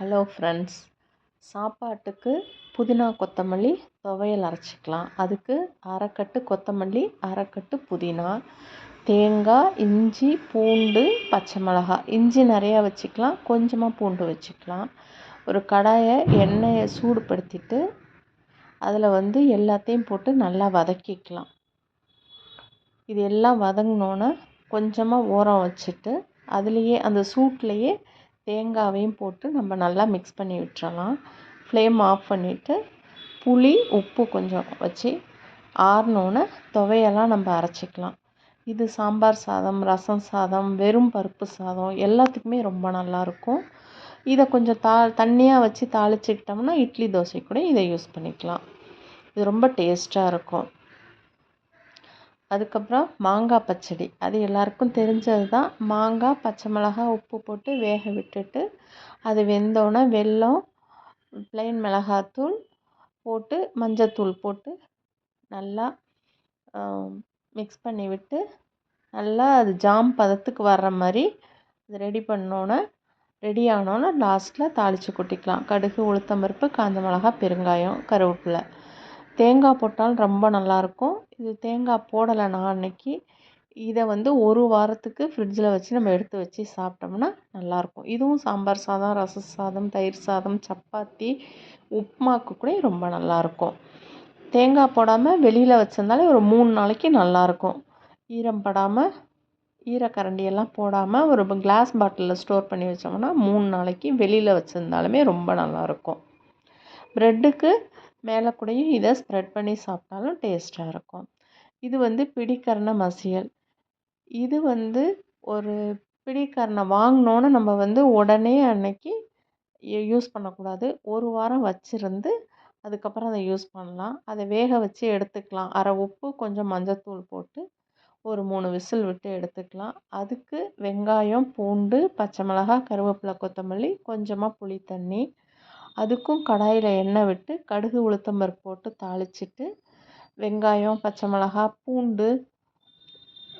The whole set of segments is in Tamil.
ஹலோ ஃப்ரெண்ட்ஸ் சாப்பாட்டுக்கு புதினா கொத்தமல்லி துவையல் அரைச்சிக்கலாம். அதுக்கு அரைக்கட்டு கொத்தமல்லி அரைக்கட்டு புதினா தேங்காய் இஞ்சி பூண்டு பச்சை மிளகா. இஞ்சி நிறையா வச்சுக்கலாம். கொஞ்சமாக பூண்டு வச்சுக்கலாம். ஒரு கடாயை எண்ணெயை சூடுபடுத்திட்டு அதில் வந்து எல்லாத்தையும் போட்டு நல்லா வதக்கிக்கலாம். இது எல்லாம் வதங்கினோன்னே கொஞ்சமாக ஓரம் வச்சுட்டு அதுலேயே அந்த சூட்லேயே தேங்காவையும் போட்டு நம்ம நல்லா மிக்ஸ் பண்ணி விட்டுறலாம். ஃப்ளேம் ஆஃப் பண்ணிவிட்டு புளி உப்பு கொஞ்சம் வச்சு ஆறினோன்னே துவையெல்லாம் நம்ம அரைச்சிக்கலாம். இது சாம்பார் சாதம் ரசம் சாதம் வெறும் பருப்பு சாதம் எல்லாத்துக்குமே ரொம்ப நல்லாயிருக்கும் இதை கொஞ்சம் தா தண்ணியாக வச்சு தாளிச்சிக்கிட்டோம்னா இட்லி தோசை கூட இதை யூஸ் பண்ணிக்கலாம். இது ரொம்ப டேஸ்ட்டாக இருக்கும். அதுக்கப்புறம் மாங்காய் பச்சடி. அது எல்லாருக்கும் தெரிஞ்சது தான் மாங்காய் பச்சை மிளகா உப்பு போட்டு வேக விட்டுட்டு அது வெந்தோடனே வெல்லம் ப்ளைன் மிளகாத்தூள் போட்டு மஞ்சத்தூள் போட்டு நல்லா மிக்ஸ் பண்ணி விட்டு நல்லா அது ஜாம் பதத்துக்கு வர்ற மாதிரி அது ரெடி பண்ணோன்னே ரெடி ஆனோன்னே லாஸ்ட்டில் தாளித்து கொட்டிக்கலாம். கடுகு உளுத்தம்பருப்பு காஞ்ச மிளகா பெருங்காயம் கருவேப்பிலை. தேங்காய் போட்டாலும் ரொம்ப நல்லாயிருக்கும். இது தேங்காய் போடலை நான் அன்றைக்கி இதை வந்து ஒரு வாரத்துக்கு ஃப்ரிட்ஜில் வச்சு நம்ம எடுத்து வச்சு சாப்பிட்டோம்னா நல்லாயிருக்கும். இதுவும் சாம்பார் சாதம் ரச சாதம் தயிர் சாதம் சப்பாத்தி உப்புமாக்கு கூட ரொம்ப நல்லாயிருக்கும். தேங்காய் போடாமல் வெளியில் வச்சுருந்தாலே ஒரு மூணு நாளைக்கு நல்லாயிருக்கும். ஈரம் படாமல் ஈரக்கரண்டியெல்லாம் போடாமல் ஒரு கிளாஸ் பாட்டிலில் ஸ்டோர் பண்ணி வச்சோம்னா மூணு நாளைக்கு வெளியில் வச்சுருந்தாலுமே ரொம்ப நல்லாயிருக்கும். ப்ரெட்டுக்கு மேலே கூடயும் இதை ஸ்ப்ரெட் பண்ணி சாப்பிட்டாலும் டேஸ்ட்டாக இருக்கும். இது வந்து பிடிக்கரண மசியல். இது வந்து ஒரு பிடிக்கரணை வாங்கினோன்னு நம்ம வந்து உடனே அன்னைக்கு யூஸ் பண்ணக்கூடாது. ஒரு வாரம் வச்சுருந்து அதுக்கப்புறம் அதை யூஸ் பண்ணலாம். அதை வேக வச்சு எடுத்துக்கலாம். அரை உப்பு கொஞ்சம் மஞ்சத்தூள் போட்டு ஒரு மூணு விசில் விட்டு எடுத்துக்கலாம். அதுக்கு வெங்காயம் பூண்டு பச்சை மிளகா கருவேப்பிலை கொத்தமல்லி கொஞ்சமாக புளி தண்ணி அதுக்கும் கடாயில் எண்ணெய் விட்டு கடுகு உளுத்தம்பருப்பு போட்டு தாளிச்சிட்டு வெங்காயம் பச்சை மிளகா பூண்டு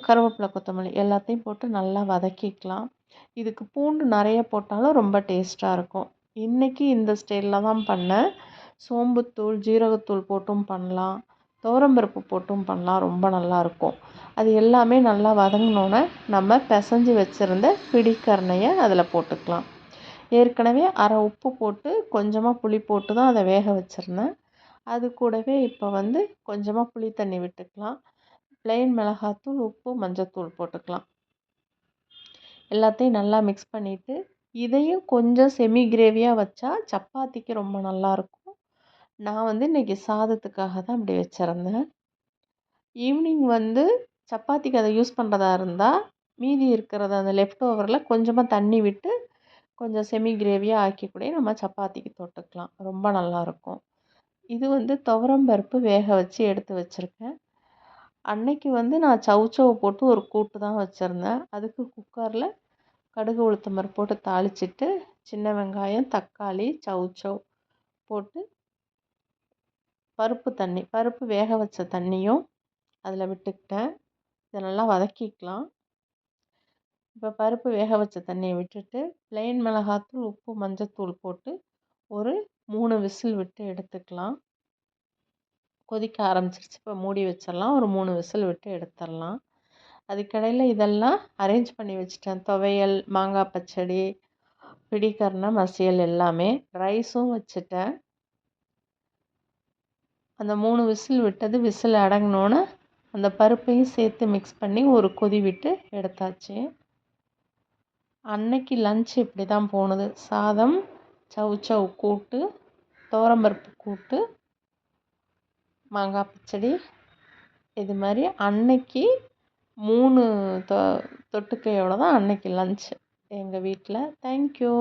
கருவேப்பிலை கொத்தமல்லி எல்லாத்தையும் போட்டு நல்லா வதக்கிக்கலாம். இதுக்கு பூண்டு நிறைய போட்டாலும் ரொம்ப டேஸ்ட்டாக இருக்கும். இன்றைக்கி இந்த ஸ்டைலில் தான் பண்ணேன். சோம்புத்தூள் ஜீரகத்தூள் போட்டும் பண்ணலாம். துவரம்பருப்பு போட்டும் பண்ணலாம். ரொம்ப நல்லாயிருக்கும் அது எல்லாமே நல்லா வதங்கினோன்னே நம்ம பிசைஞ்சு வச்சுருந்த பிடிக்கரணையை அதில் போட்டுக்கலாம். ஏற்கனவே அரை உப்பு போட்டு கொஞ்சமாக புளி போட்டு தான் அதை வேக வச்சுருந்தேன். அது கூடவே இப்போ வந்து கொஞ்சமாக புளி தண்ணி விட்டுக்கலாம். ப்ளைன் மிளகாத்தூள் உப்பு மஞ்சத்தூள் போட்டுக்கலாம். எல்லாத்தையும் நல்லா மிக்ஸ் பண்ணிவிட்டு இதையும் கொஞ்சம் செமி கிரேவியாக வச்சா சப்பாத்திக்கு ரொம்ப நல்லாயிருக்கும் நான் வந்து இன்றைக்கி சாதத்துக்காக தான் அப்படி வச்சுருந்தேன். ஈவினிங் வந்து சப்பாத்திக்கு அதை யூஸ் பண்ணுறதா இருந்தால் மீதி இருக்கிறத அந்த லெஃப்ட் ஓவரில் கொஞ்சமாக தண்ணி விட்டு கொஞ்சம் செமி கிரேவியாக ஆக்கி கூட நம்ம சப்பாத்திக்கு தொட்டுக்கலாம். ரொம்ப நல்லாயிருக்கும் இது வந்து துவரம் பருப்பு வேக வச்சு எடுத்து வச்சுருக்கேன். அன்னைக்கு வந்து நான் சவுச்சவு போட்டு ஒரு கூட்டு தான் வச்சுருந்தேன். அதுக்கு குக்கரில் கடுகு உளுத்தம்பருப்பு போட்டு தாளிச்சிட்டு சின்ன வெங்காயம் தக்காளி சவுச்சவ் போட்டு பருப்பு தண்ணி பருப்பு வேக வச்ச தண்ணியும் அதில் விட்டுக்கிட்டேன். இதை நல்லா வதக்கிக்கலாம். இப்போ பருப்பு வேக வச்ச தண்ணியை விட்டுட்டு ப்ளைன் மிளகாத்தூள் உப்பு மஞ்சத்தூள் போட்டு ஒரு மூணு விசில் விட்டு எடுத்துக்கலாம். கொதிக்க ஆரம்பிச்சிருச்சு. இப்போ மூடி வச்சிடலாம். ஒரு மூணு விசில் விட்டு எடுத்துடலாம். அதுக்கடையில் இதெல்லாம் அரேஞ்ச் பண்ணி வச்சுட்டேன். துவையல் மாங்காய் பச்சடி பிடிக்கரணை மசியல் எல்லாமே ரைஸும் வச்சுட்டேன். அந்த மூணு விசில் விட்டது விசில் அடங்கினோன்னே அந்த பருப்பையும் சேர்த்து மிக்ஸ் பண்ணி ஒரு கொதி விட்டு எடுத்தாச்சு. அன்னைக்கு லன்ச் இப்படி தான் போனது. சாதம் சவுச்சவ் கூட்டு துவரம்பருப்பு கூட்டு மாங்காய் பச்சடி இது மாதிரி அன்னைக்கு மூணு தொ தொட்டுக்கையோடு தான் அன்னைக்கு லன்ச் எங்கள் வீட்டில் தேங்க்யூ